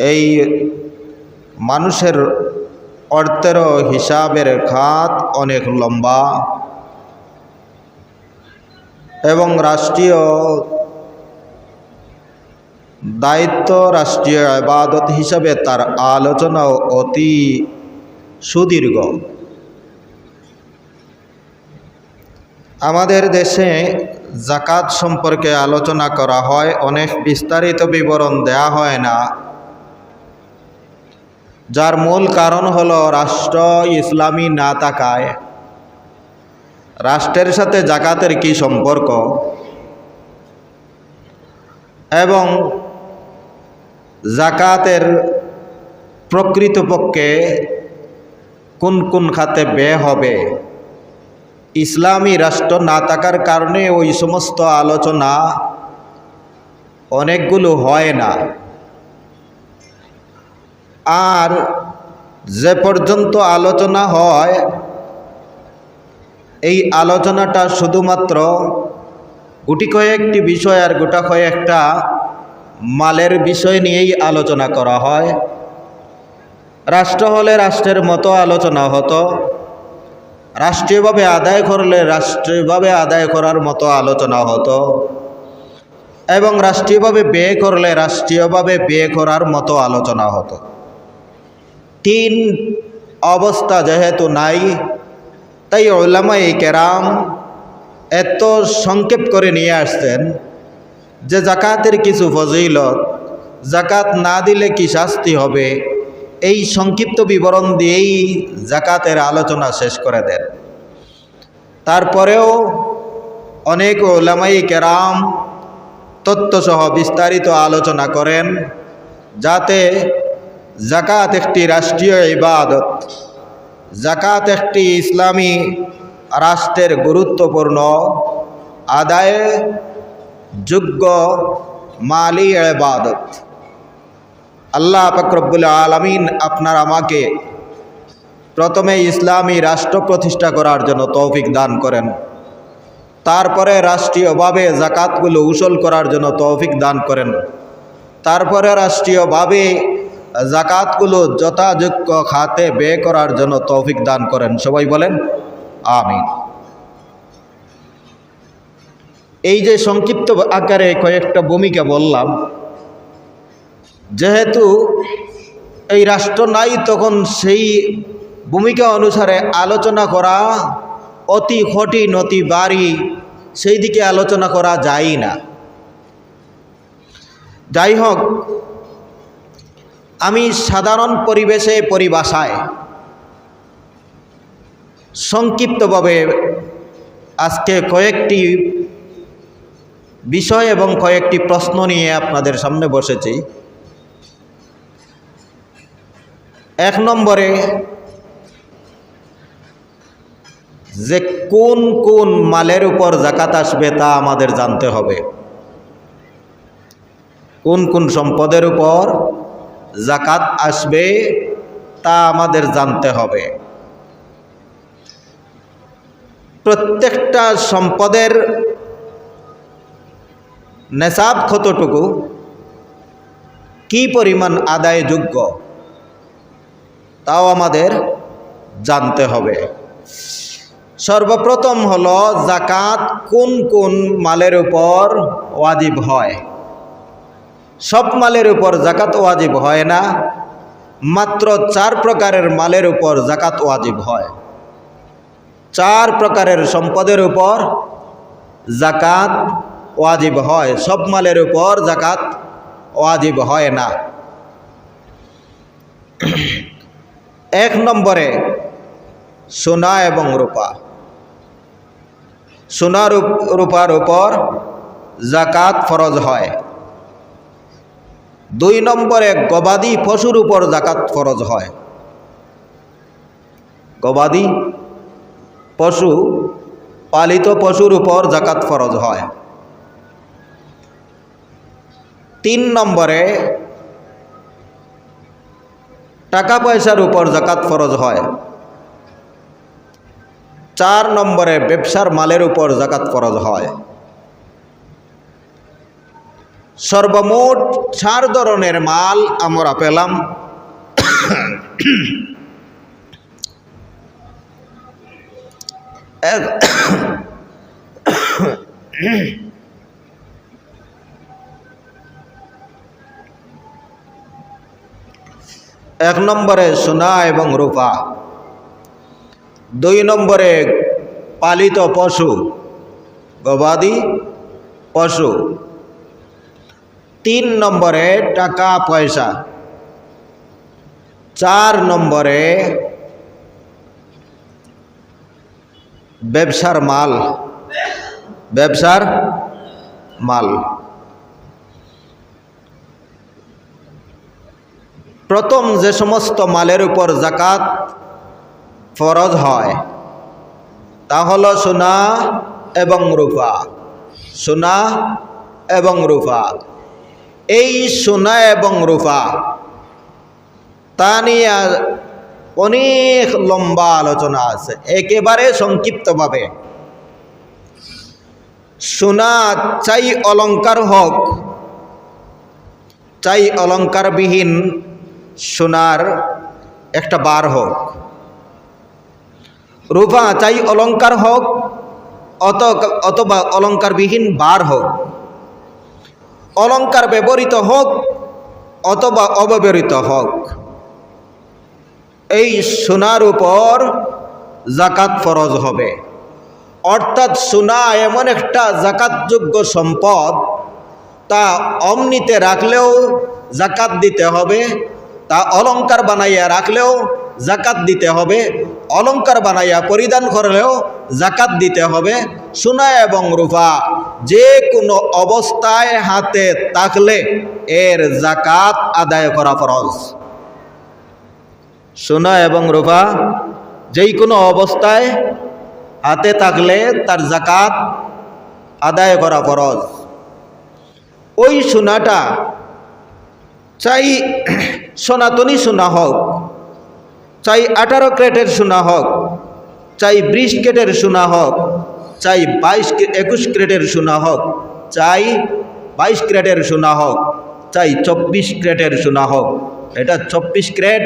এই মানুষের অর্থের হিসাবের খাত অনেক লম্বা এবং রাষ্ট্রীয় দায়িত্ব, রাষ্ট্রীয় আবাদত হিসাবে তার আলোচনাও অতি সুদীর্ঘ। আমাদের দেশে জাকাত সম্পর্কে আলোচনা করা হয়, অনেক বিস্তারিত বিবরণ দেয়া হয় না। যার মূল কারণ হলো রাষ্ট্র ইসলামী না থাকায় রাষ্ট্রের সাথে জাকাতের কি সম্পর্ক? এবং জাকাতের প্রকৃতপক্ষে কোন কোন খাতে ব্যয় হবে? ইসলামী রাষ্ট্র না থাকার কারণে ওই সমস্ত আলোচনা অনেকগুলো হয় না। আর যে পর্যন্ত আলোচনা হয়, এই আলোচনাটা শুধুমাত্র গুটি কয়েকটি বিষয় আর গোটা কয়েকটা মালের বিষয় নিয়েই আলোচনা করা হয়। রাষ্ট্র হলে রাষ্ট্রের মতো আলোচনা হতো। রাষ্ট্রীয়ভাবে আদায় করলে রাষ্ট্রীয়ভাবে আদায় করার মতো আলোচনা হতো। এবং রাষ্ট্রীয়ভাবে ব্যয় করলে রাষ্ট্রীয়ভাবে ব্যয় করার মতো আলোচনা হতো। তিন অবস্থা যেহেতু নাই, তাই ওলামাই কেরাম এত সংক্ষেপ করে নিয়ে আসছেন যে জাকাতের কিছু ফজিলত, জাকাত না দিলে কি শাস্তি হবে? এই সংক্ষিপ্ত বিবরণ দিয়েই জাকাতের আলোচনা শেষ করে দেন। তারপরেও অনেক ওলামাই কেরাম তত্ত্বসহ বিস্তারিত আলোচনা করেন, যাতে জাকাত একটি রাষ্ট্রীয় ইবাদত। জাকাত একটি ইসলামী রাষ্ট্রের গুরুত্বপূর্ণ, আদায়ে যোগ্য মালি ইবাদত। আল্লাহ ফকরবুল আলমিন আপনার আমাকে প্রথমে ইসলামী রাষ্ট্র প্রতিষ্ঠা করার জন্য তৌফিক দান করেন। তারপরে রাষ্ট্রীয়ভাবে জাকাতগুলো উসল করার জন্য তৌফিক দান করেন। তারপরে রাষ্ট্রীয়ভাবে জাকাতগুলো যথাযোগ্য খাতে ব্যয় করার জন্য তৌফিক দান করেন। সবাই বলেন, আমিন। এই যে সংক্ষিপ্ত আকারে কয়েকটা ভূমিকা বললাম, যেহেতু এই রাষ্ট্র নাই, তখন সেই ভূমিকা অনুসারে আলোচনা করা অতি কঠিন, অতি বাড়ি সেই দিকে আলোচনা করা যায় না। যাই হোক আমি সাধারণ পরিবেশে পরিভাষায় সংক্ষিপ্তভাবে আজকে কয়েকটি বিষয় এবং কয়েকটি প্রশ্ন নিয়ে আপনাদের সামনে বসেছি। এক নম্বরে, যে কোন কোন মালের উপর জাকাত আসবে তা আমাদের জানতে হবে। কোন কোন সম্পদের উপর জাকাত আসবে তা আমাদের জানতে হবে। প্রত্যেকটা সম্পদের নেশাব কতটুকু? কি পরিমাণ আদায়যোগ্য? তাও আমাদের জানতে হবে। সর্বপ্রথম হলো জাকাত কোন কোন মালের উপর ওয়াজিব হয়? সব মালের উপর জাকাত ওয়াজিব হয় না। মাত্র চার প্রকারের মালের উপর জাকাত ওয়াজিব হয়। চার প্রকারের সম্পদের উপর জাকাত ওয়াজিব হয়। সব মালের উপর জাকাত ওয়াজিব হয় না। এক নম্বরে সোনা এবং রূপা। সোনা রূপার উপর জাকাত ফরজ হয়। দুই নম্বরে গবাদি পশুর উপর জাকাত ফরজ হয়। গবাদি পশু, পালিত পশুর উপর জাকাত ফরজ হয়। তিন নম্বরে টাকা পয়সার উপর জাকাত ফরজ হয়। চার নম্বরে ব্যবসার মালের উপর জাকাত ফরজ হয়। সর্বমোট চার ধরনের মাল আমরা পেলাম। এক- নম্বরে সোনা এবং রূপা। দুই নম্বরে পালিত পশু, গবাদি পশু। তিন নম্বরে টাকা, পয়সা। চার নম্বরে ব্যবসার মাল। ব্যবসার মাল। প্রথম যে সমস্ত মালের উপর জাকাত ফরজ হয়, তা হলো সোনা এবং রূপা। সোনা এবং রূপা। এই সোনা এবং রূপা, তা নিয়ে অনেক লম্বা আলোচনা আছে। একেবারে সংক্ষিপ্তভাবে। সোনা চাই অলঙ্কার হোক, চাই অলঙ্কারবিহীন সোনার একটা বার হোক। রূপা চাই অলঙ্কার হোক, অত অথবা অলঙ্কারবিহীন বার হোক। অলংকার ব্যবহৃত হোক অথবা অব্যবহৃত হোক। এই সোনার উপর জাকাত ফরজ হবে। অর্থাৎ সোনা এমন একটা জাকাতযোগ্য সম্পদ, তা অমনিতে রাখলেও জাকাত দিতে হবে, তা অলঙ্কার বানাইয়া রাখলেও জাকাত দিতে হবে অলঙ্কার বানাইয়া পরিধান করলেও জাকাত দিতে হবে, সোনা এবং রূপা যে কোনো অবস্থায় হাতে থাকলে এর জাকাত আদায় করা ফরজ। সোনা এবং রূপা যেই কোনো অবস্থায় হাতে থাকলে তার জাকাত আদায় করা ফরজ। ওই সোনাটা চাই, সনাতনী সোনা হোক চাই আঠারো ক্রেটের সোনা হোক, চাই বিশ ক্রেটের সোনা হোক, চাই বাইশ একুশ ক্রেটের সোনা হোক, চাই বাইশ ক্রেটের সোনা হোক, চাই চব্বিশ ক্রেটের সোনা হোক। এটা চব্বিশ ক্রেট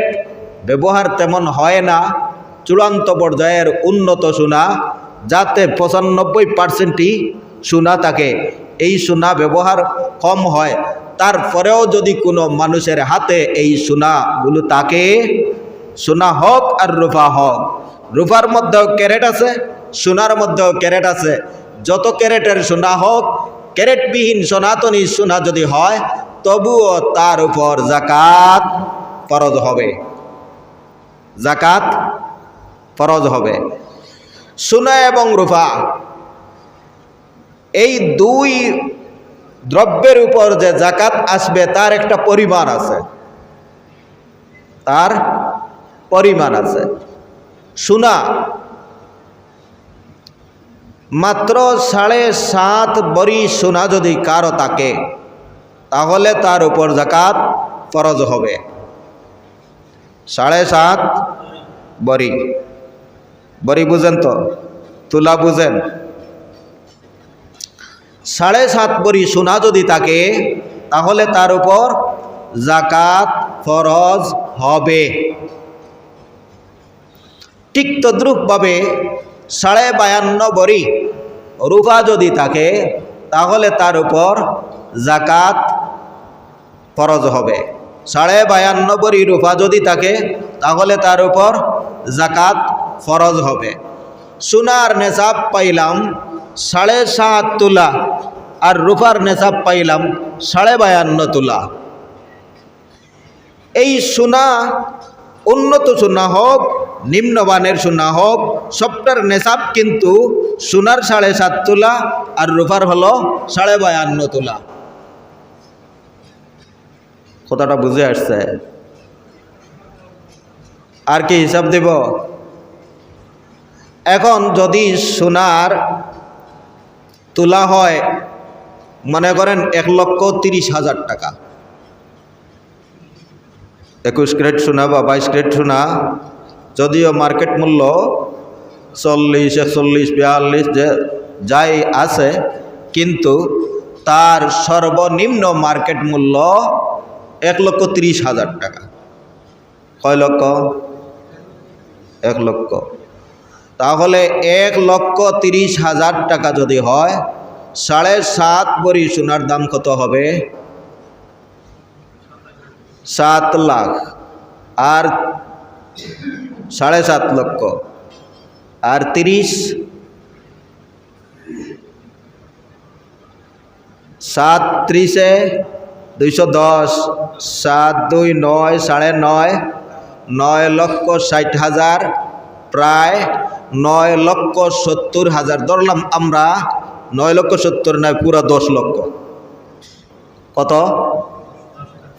ব্যবহার তেমন হয় না, চূড়ান্ত পর্যায়ের উন্নত সোনা, যাতে পঁচানব্বই পার্সেন্টই সোনা থাকে। এই সোনা ব্যবহার কম হয়, তারপরেও যদি কোনো মানুষের হাতে এই সোনাগুলো থাকে সোনা হোক আর রূপা হক। রূপার মধ্যেও ক্যারেট আছে, সোনার মধ্যেও ক্যারেট আছে। যত ক্যারেটের সোনা হোক, ক্যারেটবিহীন সনাতনী সোনা যদি হয়, তবুও তার উপর জাকাত ফরজ হবে। জাকাত ফরজ হবে। সোনা এবং রূপা এই দুই দ্রব্যের উপর যে জাকাত আসবে, তার একটা পরিমাণ আছে। তার পরিমাণ আছে। সোনা মাত্র সাড়ে সাত বরি সোনা যদি কারও থাকে, তাহলে তার উপর জাকাত ফরজ হবে। সাড়ে সাত বরি বরি বুঝেন তো? তুলা বুঝেন? সাড়ে সাত বরি সোনা যদি থাকে, তাহলে তার উপর জাকাত ফরজ হবে। ঠিক তদ্রুপভাবে সাড়ে বায়ান্ন বরি রূপা যদি থাকে, তাহলে তার উপর জাকাত ফরজ হবে। সাড়ে বায়ান্ন বরি রূপা যদি থাকে, তাহলে তার উপর জাকাত ফরজ হবে। সোনার নেশাব পাইলাম সাড়ে সাত তুলা আর রূপার নেশাব পাইলাম সাড়ে বায়ান্ন তুলা। এই সোনা উন্নত সোনা হোক নিম্নমানের সোনা হোক, সবটার নেশাব কিন্তু সোনার সাড়ে সাত তোলা আর রূপার হলো সাড়ে বায়ান্ন তোলা। কথাটা বুঝে আসছে। আর কি হিসাব দেব? এখন যদি সোনার তোলা হয়, মনে করেন এক লক্ষ তিরিশ হাজার টাকা। একুশ ক্রেট সোনা বা বাইশ ক্রেট সোনা, যদিও মার্কেট মূল্য চল্লিশ, একচল্লিশ, বিয়াল্লিশ যে যাই আছে, কিন্তু তার সর্বনিম্ন মার্কেট মূল্য এক লক্ষ তিরিশ হাজার টাকা। কয় লক্ষ? এক লক্ষ। তাহলে এক লক্ষ তিরিশ হাজার টাকা যদি হয়, সাড়ে সাত বড়ি সোনার দাম কত হবে? সাত লাখ আর সাড়ে সাত লক্ষ আর তিরিশ সাত ত্রিশে দুইশো দশ, সাত দুই নয়, সাড়ে নয় নয় লক্ষ ষাট হাজার, প্রায় নয় লক্ষ সত্তর হাজার। ধরলাম আমরা নয় লক্ষ সত্তর নয়, পুরা দশ লক্ষ। কত?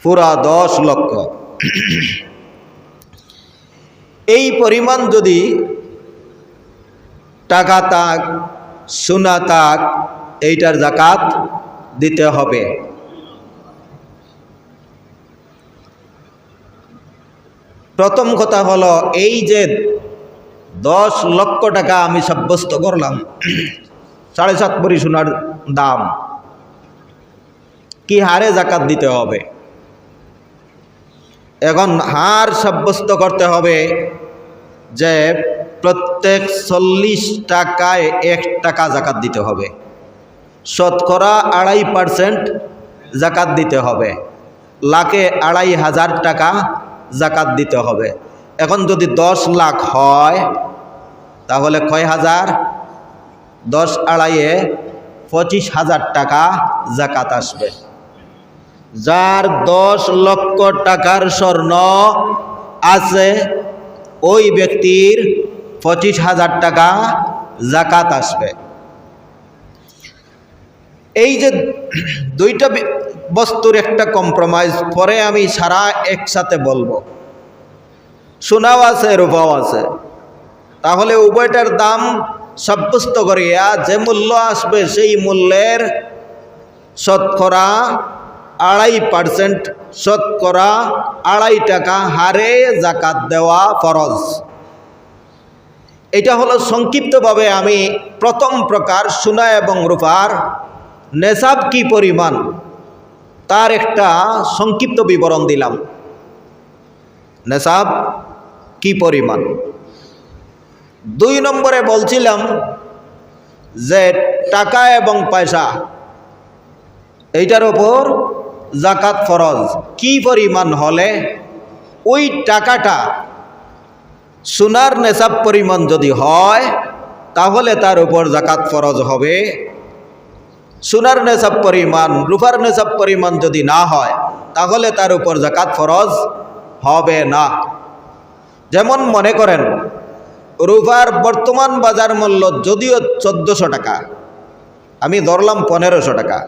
পুরা দশ লক্ষ। এই পরিমাণ যদি টাকা তাক, সোনা তাক, এইটার জাকাত দিতে হবে। প্রথম কথা হলো এই যে দশ লক্ষ টাকা আমি সাব্যস্ত করলাম, সাড়ে সাত ভরি সোনার দাম, কি হারে জাকাত দিতে হবে? এখন হার সাব্যস্ত করতে হবে যে প্রত্যেক চল্লিশ টাকায় এক টাকা জাকাত দিতে হবে। শতকরা আড়াই পার্সেন্ট জাকাত দিতে হবে। লাখে আড়াই হাজার টাকা জাকাত দিতে হবে। এখন যদি দশ লাখ হয়, তাহলে কয় হাজার? দশ আড়াইয়ে পঁচিশ হাজার টাকা জাকাত আসবে। যার দশ লক্ষ টাকার স্বর্ণ আছে, ওই ব্যক্তির পঁচিশ হাজার টাকা জাকাত আসবে। এই যে দুইটা বস্তুর একটা কম্প্রোমাইজ পরে আমি সারা একসাথে বলব। সোনাও আছে, রূপাও আছে। তাহলে উভয়টার দাম সাব্যস্ত করিয়া যে মূল্য আসবে, সেই মূল্যের শতকরা আড়াই পার্সেন্ট শতকরা আড়াই টাকা হারে জাকাত দেওয়া ফরজ। এটা হলো সংক্ষিপ্তভাবে আমি প্রথম প্রকার সোনা এবং রূপার নেশাব কি পরিমাণ, তার একটা সংক্ষিপ্ত বিবরণ দিলাম। নেশাব কি পরিমাণ? দুই নম্বরে বলছিলাম যে টাকা এবং পয়সা, এইটার ওপর জাকাত ফরজ। কি পরিমাণ হলে ওই টাকাটা সোনার নেশাব পরিমাণ যদি হয়, তাহলে তার উপর জাকাত ফরজ হবে। সোনার নেশাব পরিমাণ, রূপার নেশাব পরিমাণ যদি না হয়, তাহলে তার উপর জাকাত ফরজ হবে না। যেমন মনে করেন, রূপার বর্তমান বাজার মূল্য যদিও চোদ্দোশো টাকা, আমি ধরলাম পনেরোশো টাকা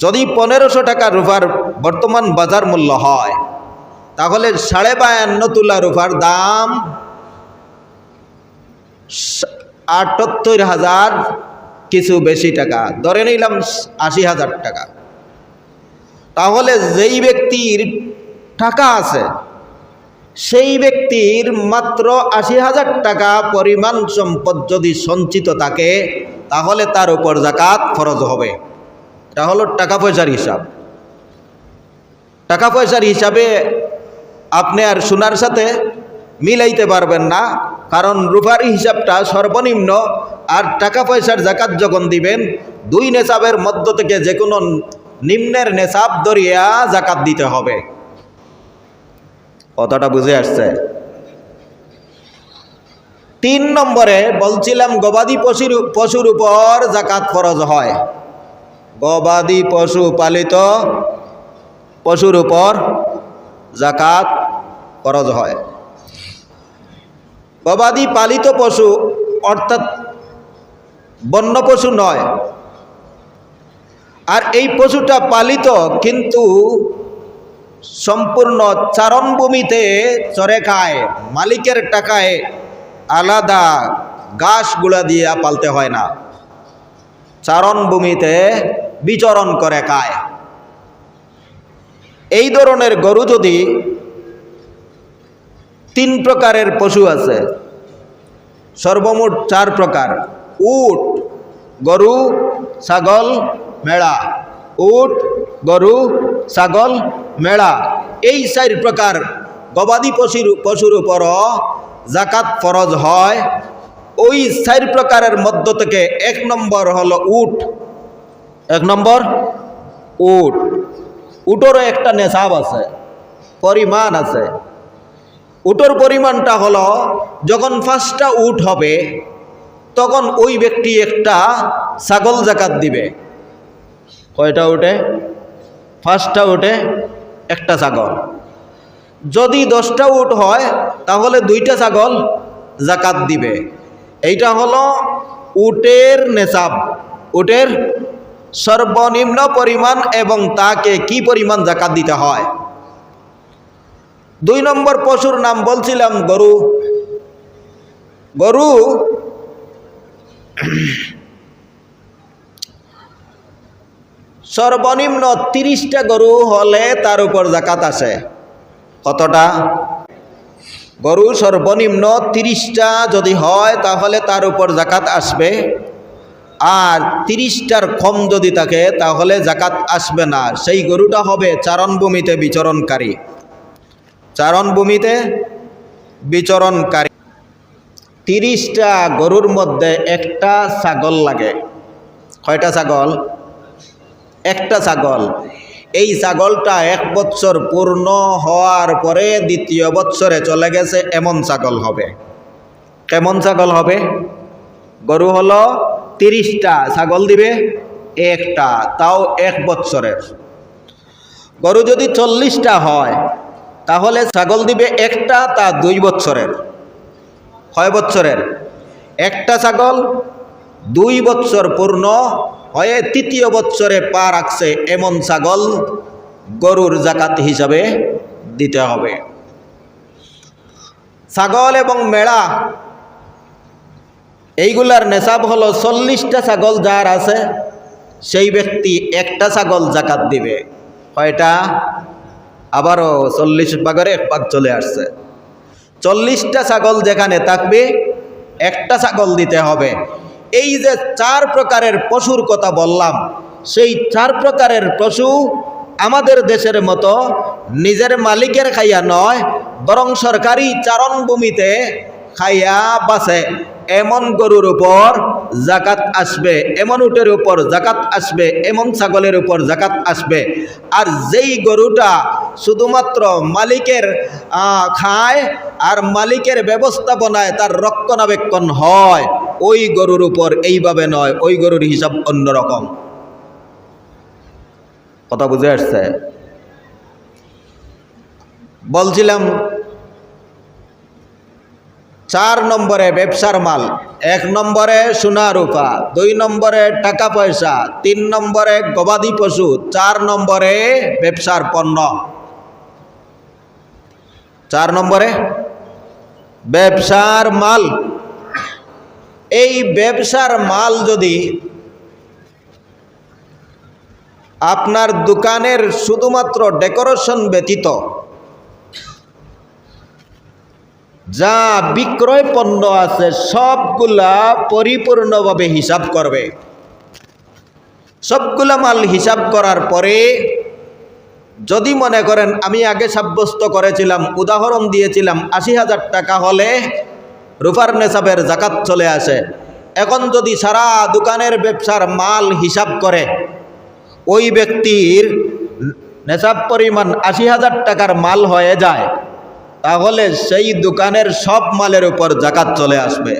যদি পনেরোশো টাকা রূপার বর্তমান বাজার মূল্য হয়, তাহলে সাড়ে বায়ান্ন তুলা রূপার দাম আটাত্তর হাজার কিছু বেশি টাকা। ধরে নিলাম আশি হাজার টাকা। তাহলে যেই ব্যক্তির টাকা আছে, সেই ব্যক্তির মাত্র আশি হাজার টাকা পরিমাণ সম্পদ যদি সঞ্চিত থাকে, তাহলে তার উপর জাকাত ফরজ হবে। এটা হলো টাকা পয়সার হিসাব। টাকা পয়সার হিসাবে আপনি আর সোনার সাথে মিলাইতে পারবেন না, কারণ রূপার হিসাবটা সর্বনিম্ন আর টাকা পয়সার জাকাত যখন দিবেন, দুই নেশাবের মধ্য থেকে যে কোনো নিম্নের নেশাব দরিয়া জাকাত দিতে হবে। কথাটা বুঝে আসছে? তিন নম্বরে বলছিলাম গবাদি পশুর পশুর উপর জাকাত ফরজ হয়। গবাদি পশু পালিত পশুর উপর জাকাত ফরজ হয়। গবাদি পালিত পশু অর্থাৎ বন্য পশু নয়। আর এই পশুটা পালিত কিন্তু সম্পূর্ণ চারণভূমিতে চরে খায়, মালিকের টাকায় আলাদা ঘাসগুলা দিয়ে পালতে হয় না। চারণভূমিতে বিচরণ করে খায় এই ধরনের গরু যদি তিন প্রকারের পশু আছে, সর্বমোট চার প্রকার। উট, গরু, ছাগল, মেড়া। উট, গরু, ছাগল, মেড়া এই চার প্রকার গবাদি পশুর পশুর উপরও জাকাত ফরজ হয়। ওই চার প্রকারের মধ্য থেকে এক নম্বর হলো উট। এক নম্বর উট। উটোরও একটা নেশাব আছে, পরিমাণ আছে। উটোর পরিমাণটা হলো, যখন পাঁচটা উট হবে, তখন ওই ব্যক্তি একটা ছাগল জাকাত দিবে। কয়টা উঠে পাঁচটা উঠে একটা ছাগল। যদি দশটা উট হয়, তাহলে দুইটা ছাগল জাকাত দিবে। এইটা হলো উটের নেশাব। উটের সর্বনিম্ন পরিমাণ এবং তাকে কি পরিমাণ জাকাত দিতে হয়? দুই নম্বর পশুর নাম বলছিলাম গরু। গরু সর্বনিম্ন তিরিশটা গরু হলে তার উপর জাকাত আসে। কতটা? গরু সর্বনিম্ন তিরিশটা যদি হয়, তাহলে তার উপর জাকাত আসবে। আর তিরিশটার কম যদি থাকে, তাহলে জাকাত আসবে না। সেই গরুটা হবে চারণভূমিতে বিচরণকারী। চারণভূমিতে বিচরণকারী। তিরিশটা গরুর মধ্যে একটা ছাগল লাগে। কয়টা ছাগল? একটা ছাগল। এই ছাগলটা এক বৎসর পূর্ণ হওয়ার পরে দ্বিতীয় বৎসরে চলে গেছে, এমন ছাগল হবে। কেমন ছাগল হবে? গরু হলো তিরিশটা ছাগল দিবে, একটা, তাও এক বৎসরের। গরু যদি চল্লিশটা হয়, তাহলে ছাগল দিবে একটা, তা দুই বৎসরের। কয় বৎসরের? একটা ছাগল দুই বৎসর পূর্ণ হয়ে তৃতীয় বৎসরে পা রাখছে এমন ছাগল গরুর জাকাত হিসাবে দিতে হবে। ছাগল এবং মেড়া এইগুলার নেশাব হলো চল্লিশটা ছাগল যার আছে, সেই ব্যক্তি একটা ছাগল জাকাত দিবে। কয়টা? আবারও চল্লিশ ভাগের এক ভাগ চলে আসছে। চল্লিশটা ছাগল যেখানে থাকবে, একটা ছাগল দিতে হবে। এই যে চার প্রকারের পশুর কথা বললাম, সেই চার প্রকারের পশু আমাদের দেশের মতো নিজের মালিকের খাইয়া নয়, বরং সরকারি চারণভূমিতে খাইয়া বাসে এমন গরুর উপর জাকাত আসবে, এমন উটের উপর জাকাত আসবে, এমন ছাগলের উপর জাকাত আসবে। আর যেই গরুটা শুধুমাত্র মালিকের খায় আর মালিকের ব্যবস্থাপনায় তার রক্ষণাবেক্ষণ হয়, ওই গরুর উপর এইভাবে নয়, ওই গরুর হিসাব অন্যরকম। কথা বুঝে আসছে? বলছিলাম চার নম্বরে ব্যবসার মাল, এক নম্বরে সোনা রূপা, দুই নম্বরে টাকা পয়সা, তিন নম্বরে গবাদি পশু, চার নম্বরে ব্যবসার পণ্য। চার নম্বরে ব্যবসার মাল। এই ব্যবসার মাল যদি আপনার দোকানের শুধুমাত্র ডেকোরেশন ব্যতীত যা বিক্রয় পণ্য আছে সবগুলা পরিপূর্ণভাবে হিসাব করবে। সবগুলা মাল হিসাব করার পরে যদি মনে করেন আমি আগে সাব্যস্ত করেছিলাম, উদাহরণ দিয়েছিলাম, আশি হাজার টাকা হলে রুফার নেশাবের জাকাত চলে আসে। এখন যদি সারা দোকানের ব্যবসার মাল হিসাব করে, ওই ব্যক্তির নেশাব পরিমাণ আশি হাজার টাকার মাল হয়ে যায়। তাহলে সেই দোকানের সব মালের উপর জাকাত চলে আসবে।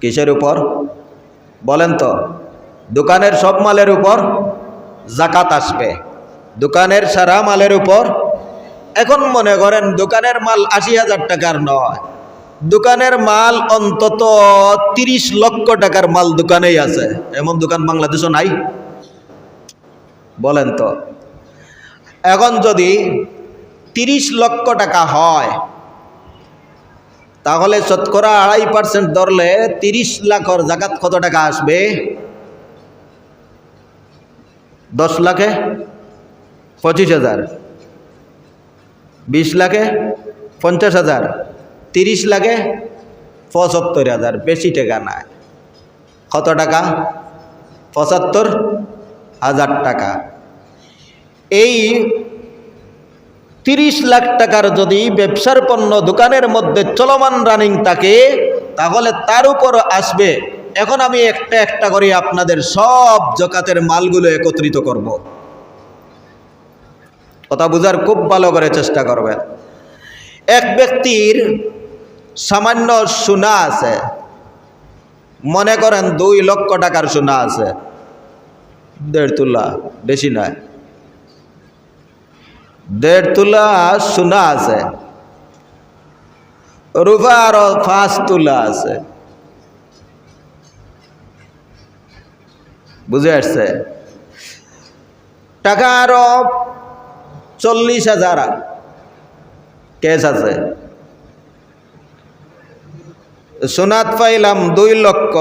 কিসের উপর? বলেন তো, দোকানের সব মালের উপর জাকাত আসবে। দোকানের সারা মালের উপর? এখন মনে করেন দোকানের মাল আশি হাজার টাকার নয়। দোকানের মাল অন্তত তিরিশ লক্ষ টাকার মাল দোকানেই আছে। এমন দোকান বাংলাদেশও নাই? বলেন তো, এখন যদি তিরিশ লক্ষ টাকা হয়। তাহলে শতকরা আড়াই পার্সেন্ট ধরলে তিরিশ লাখর জাকাত কত টাকা আসবে? দশ লাখে? পঁচিশ হাজার। বিশ লাখে? পঞ্চাশ হাজার। তিরিশ লাখে? পঁচাত্তর হাজার। বেশি টাকা নাই। কত টাকা? পঁচাত্তর হাজার টাকা। এই তিরিশ লাখ টাকার যদি ব্যবসার পণ্য দোকানের মধ্যে চলমান রানিং থাকে, তাহলে তার উপর আসবে। এখন আমি একটা একটা করে আপনাদের সব জকাতের মালগুলো একত্রিত করব। কথা বোঝার খুব ভালো করে চেষ্টা করবেন। এক ব্যক্তির সামান্য সোনা আছে। মনে করেন দুই লক্ষ টাকার সোনা আছে। দেড় তুলা, বেশি নয়। দেড় তুলা সোনা আছে। রূপা আরও পাঁচ তুলা আছে। বুঝে আসছে? টাকা আরও চল্লিশ হাজার কেস আছে। সোনাত পাইলাম দুই লক্ষ,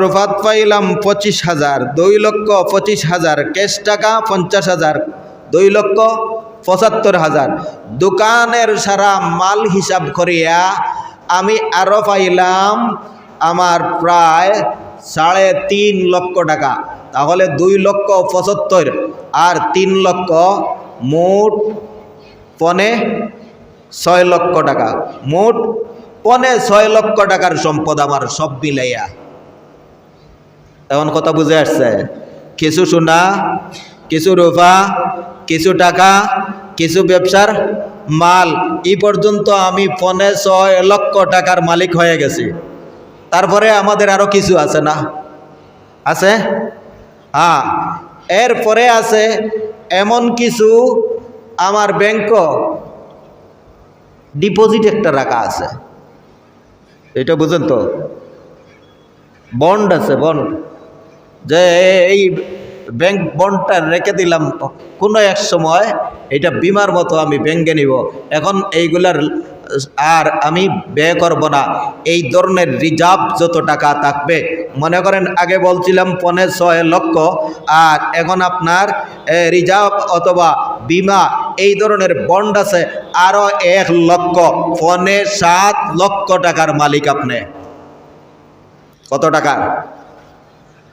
রুফাত পাইলাম পঁচিশ হাজার, দুই লক্ষ পঁচিশ হাজার, ক্যাশ টাকা পঞ্চাশ হাজার, দুই লক্ষ পঁচাত্তর হাজার। দোকানের সারা মাল হিসাব করিয়া আমি আরও পাইলাম আমার প্রায় সাড়ে তিন লক্ষ টাকা। তাহলে দুই লক্ষ পঁচাত্তর আর তিন লক্ষ মোট পনে ছয় লক্ষ টাকা। মোট পনে ছয় লক্ষ টাকার সম্পদ আমার সব মিলাইয়া। এমন কথা বুঝে আসছে। কিছু সোনা, কিছু রূপা, কিছু টাকা কিছু ব্যবসার মাল, এই পর্যন্ত আমি পনে ছয় লক্ষ টাকার মালিক হয়ে গেছি। তারপরে আমাদের আরও কিছু আছে না? আছে? হ্যাঁ। এরপরে আছে এমন কিছু আমার ব্যাংক ডিপোজিট একটা রাখা আছে। এটা বুঝেন তো? বন্ড আছে বন্ড যে এই ব্যাংক বন্ডটা রেখে দিলাম কোনো এক সময়, এটা বিমার মতো আমি ব্যাংকে নিব। এখন এইগুলার আর আমি ব্যয় করব না। এই ধরনের রিজার্ভ যত টাকা থাকবে, মনে করেন আগে বলছিলাম পনে ছয় লক্ষ, আর এখন আপনার রিজার্ভ অথবা বিমা, এই ধরনের বন্ড আছে আরও এক লক্ষ, পনে সাত লক্ষ টাকার মালিক আপনি। কত টাকা?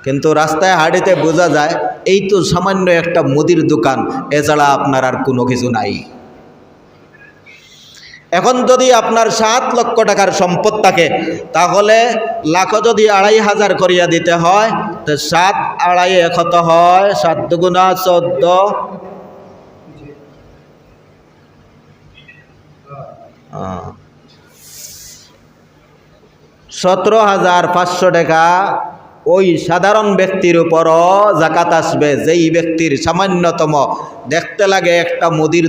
কিন্তু রাস্তায় হাঁটিতে বোঝা যায়, এই তো সামান্য একটা মুদির দোকান, এছাড়া আপনার আর কোনো কিছু নাই। এখন যদি আপনার সাত লক্ষ টাকার সম্পদ থাকে, তাহলে লাখ যদি আড়াই হাজার করিয়া দিতে হয়, তো সাত আড়াই একত হয়, সাত দুগুণা চোদ্দ। সতেরো হাজার পাঁচশো টাকা ওই সাধারণ ব্যক্তির উপরও জাকাত আসবে। যেই ব্যক্তির সামান্যতম দেখতে লাগে একটা মুদির